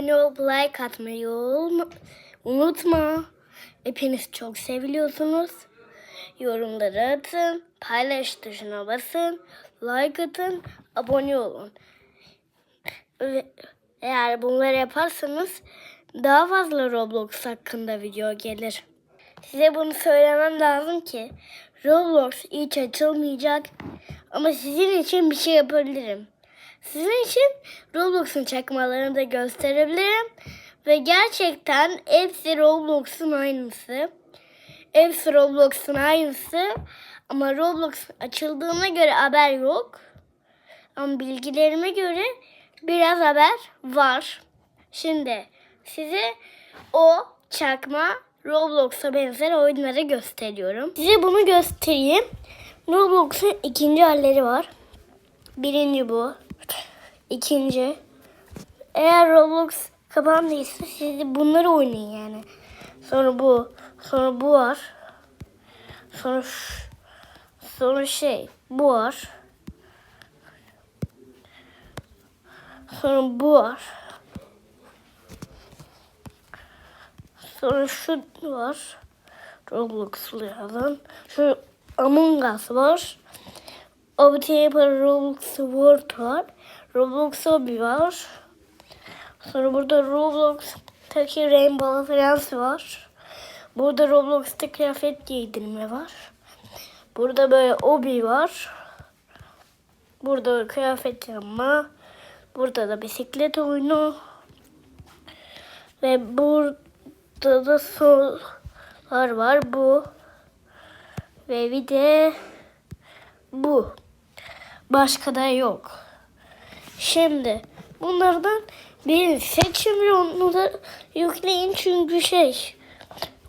abone olup like atmayı unutma. Hepiniz çok seviliyorsunuz. Yorumları atın, paylaş tuşuna basın, like atın, abone olun. Ve eğer bunları yaparsanız daha fazla Roblox hakkında video gelir. Size bunu söylemem lazım ki Roblox hiç açılmayacak ama sizin için bir şey yapabilirim. Sizin için Roblox'un çakmalarını da gösterebilirim ve gerçekten hepsi Roblox'un aynısı. Hepsi Roblox'un aynısı ama Roblox açıldığına göre haber yok. Ama bilgilerime göre biraz haber var. Şimdi size o çakma Roblox'a benzer oyunları gösteriyorum. Size bunu göstereyim. Roblox'un ikinci halleri var. Birinci bu. İkinci. Eğer Roblox kapandıysa siz de bunları oynayın yani. Sonra bu. Sonra bu var. Sonra sonra şey bu var. Sonra bu var. Sonra şu var. Roblox'lu yazan. Şu Among Us var. Obtaper Roblox World var. Roblox Hobby var. Sonra burada Roblox'taki Rainbow Friends var. Burada Roblox'ta kıyafet giydirme var. Burada böyle Obi var. Burada kıyafet yapma. Burada da bisiklet oyunu. Ve burada da sorular var. Bu. Ve bir de bu. Başka da yok. Şimdi bunlardan birini seçin ve onu da yükleyin çünkü şey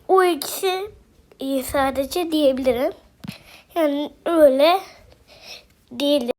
o ikisi iyi sadece diyebilirim. Yani öyle değil